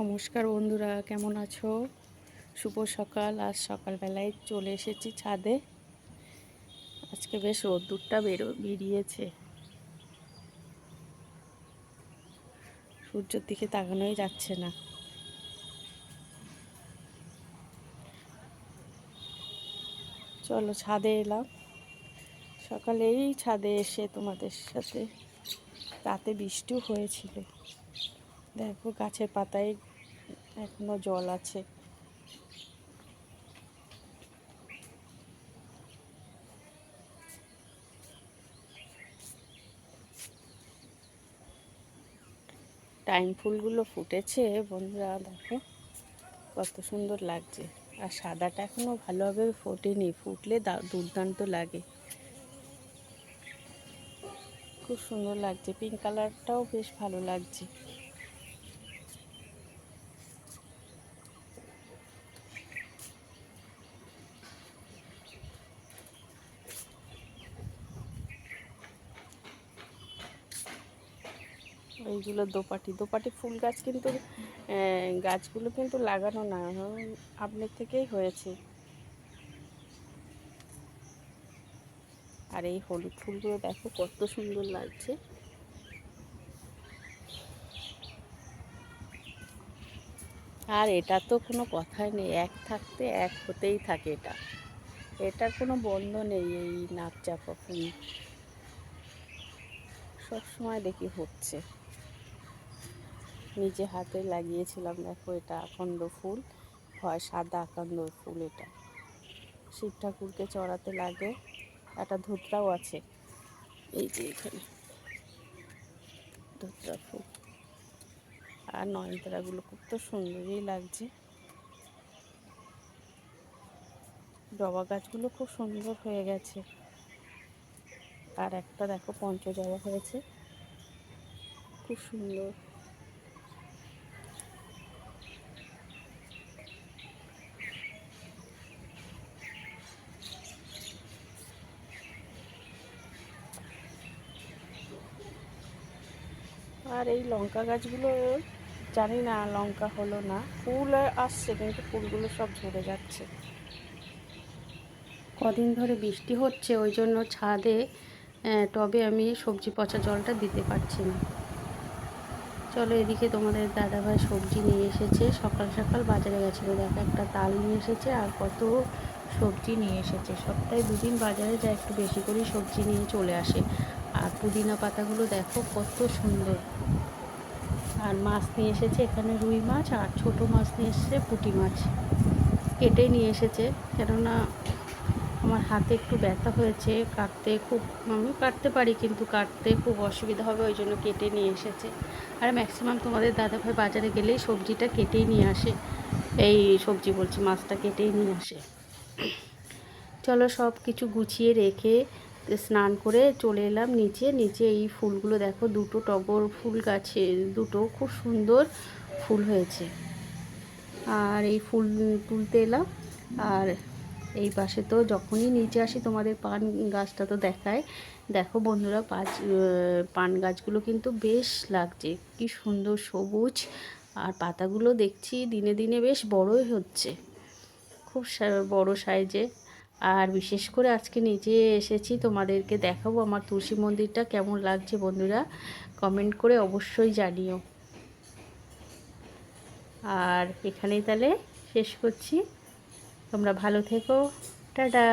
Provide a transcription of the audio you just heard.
নমস্কার বন্ধুরা, কেমন আছো? শুভ সকাল। আজ সকালবেলায় চলে এসেছি ছাদে। আজকে বেশ রোদ্দুরটা বেরো, বেরিয়েছে। সূর্যের দিকে তাকানোই যাচ্ছে না। চলো ছাদে এলাম। সকালেই ছাদে এসে তোমাদের সাথে রাতে বৃষ্টিও হয়েছিল। দেখো গাছের পাতায় এখনও জল আছে। টাইম ফুলগুলো ফুটেছে, বন্ধুরা, দেখো কত সুন্দর লাগছে। আর সাদাটা এখনও ভালোভাবে ফোটেনি, ফুটলে দুর্দান্ত লাগে। খুব সুন্দর লাগছে, পিঙ্ক কালারটাও বেশ ভালো লাগছে। এইগুলো দোপাটি। দোপাটি ফুল গাছ কিন্তু গাছগুলো কিন্তু লাগানো না আপনার থেকেই হয়েছে। আর এই হলুদ ফুলগুলো দেখো, কত সুন্দর লাগছে। আর এটা তো কোনো কথাই নেই, এক থাকতে এক হতেই থাকে এটা। এটার কোনো বন্ধ নেই এই নাক চাপা ফুল। সবসময় দেখি হচ্ছে। নিজে হাতে লাগিয়েছিলাম, দেখো এটা আকন্দ ফুল, হয় সাদা আকন্দ ফুল এটা। শিব ঠাকুরকে চড়াতে লাগে, একটা ধুতরাও আছে। এই যে এখানে, ধুতরা ফুল। আর নয়নতারাগুলো খুব তো সুন্দরই লাগছে। জবা গাছগুলো খুব সুন্দর হয়ে গেছে। আর একটা দেখো পঞ্চজবা হয়েছে। খুব সুন্দর। আর এই লঙ্কা গাছগুলো, জানি না লঙ্কা হলো না, ফুল আসছে কিন্তু ফুলগুলো সব ঝরে যাচ্ছে। কদিন ধরে বৃষ্টি হচ্ছে, ওই জন্য ছাদে টবে আমি সবজি পচা জলটা দিতে পারছি না। চলো এদিকে তোমাদের দাদাভাই সবজি নিয়ে এসেছে, সকাল সকাল বাজারে গেছিল দেখো একটা তাল নিয়ে এসেছে, আর কত সবজি নিয়ে এসেছে। সপ্তাহে দুদিন বাজারে যা একটু বেশি করে সবজি নিয়ে চলে আসে। আর পুদিনা পাতাগুলো দেখো কত সুন্দর। আর মাছ নিয়ে এসেছে এখানে রুই মাছ আর ছোট মাছ নিয়ে এসেছে পুঁটি মাছ। কেটে নিয়ে এসেছে, কেননা আমার হাতে একটু ব্যথা হয়েছে, কাটতে খুব আমি কাটতে পারি কিন্তু কাটতে খুব অসুবিধা হবে, ওই জন্য কেটে নিয়ে এসেছে। আর ম্যাক্সিমাম তোমাদের দাদাভাই বাজারে গেলেই সবজিটা কেটেই নিয়ে আসে। এই সবজি বলছি, মাছটা কেটেই নিয়ে আসে। চলো সব কিছু গুছিয়ে রেখে স্নান করে চলে এলাম নিচে। নিচে এই ফুলগুলো দেখো, দুটো টগর ফুল গাছে, দুটো খুব সুন্দর ফুল হয়েছে। আর এই ফুল তুলতে এলাম। আর এই পাশে তো যখনই নিচে আসি, তোমাদের পান গাছটা তো দেখায়। দেখো বন্ধুরা, পাঁচ পান গাছগুলো কিন্তু বেশ লাগছে। কি সুন্দর সবুজ। আর পাতাগুলো দেখছি দিনে দিনে বেশ বড়ই হচ্ছে। খুব বড় সাইজে আর বিশেষ করে আজকে নিজে এসেছি, তোমাদেরকে দেখাবো আমার তুলসী মন্দিরটা কেমন লাগছে বন্ধুরা। কমেন্ট করে অবশ্যই জানিও। আর এখানেই তাহলে শেষ করছি। তোমরা ভালো থেকো। টাটা!